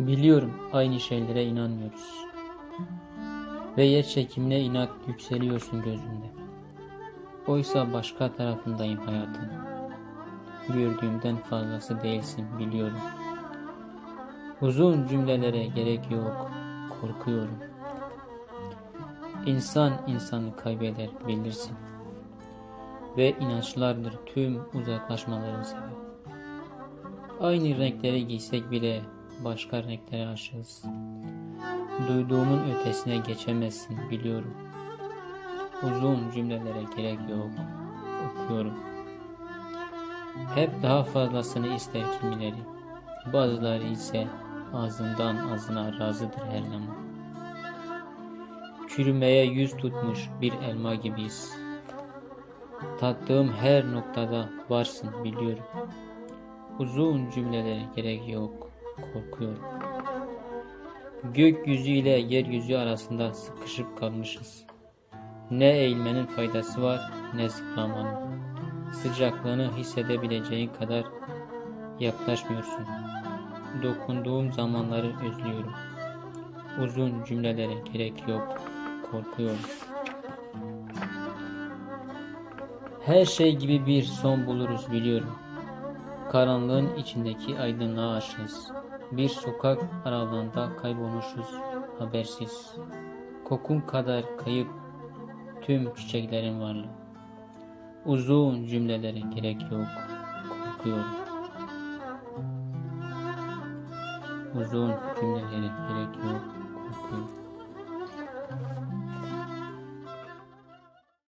Biliyorum aynı şeylere inanmıyoruz. Ve yer çekimine inat yükseliyorsun gözümde. Oysa başka tarafındayım hayatın. Gördüğümden fazlası değilsin biliyorum. Uzun cümlelere gerek yok, korkuyorum. İnsan insanı kaybeder bilirsin. Ve inançlardır tüm uzaklaşmaların sebebi. Aynı renkleri giysek bile başka renklere aşığız. Duyduğumun ötesine geçemezsin biliyorum. Uzun cümlelere gerek yok. Okuyorum. Hep daha fazlasını ister kimileri. Bazıları ise ağzından ağzına razıdır her zaman. Çürümeye yüz tutmuş bir elma gibiyiz. Tattığım her noktada varsın biliyorum. Uzun cümlelere gerek yok. Korkuyorum. Gökyüzü ile yeryüzü arasında sıkışıp kalmışız. Ne eğilmenin faydası var ne zıplamanın. Sıcaklığını hissedebileceğin kadar yaklaşmıyorsun. Dokunduğum zamanları özlüyorum. Uzun cümlelere gerek yok. Korkuyorum. Her şey gibi bir son buluruz biliyorum. Karanlığın içindeki aydınlığa aşığız. Bir sokak aralığında kaybolmuşuz habersiz. Kokun kadar kayıp tüm çiçeklerin varlığı. Uzun cümlelere gerek yok. Korkuyorum. Uzun cümlelere gerek yok. Korkuyorum.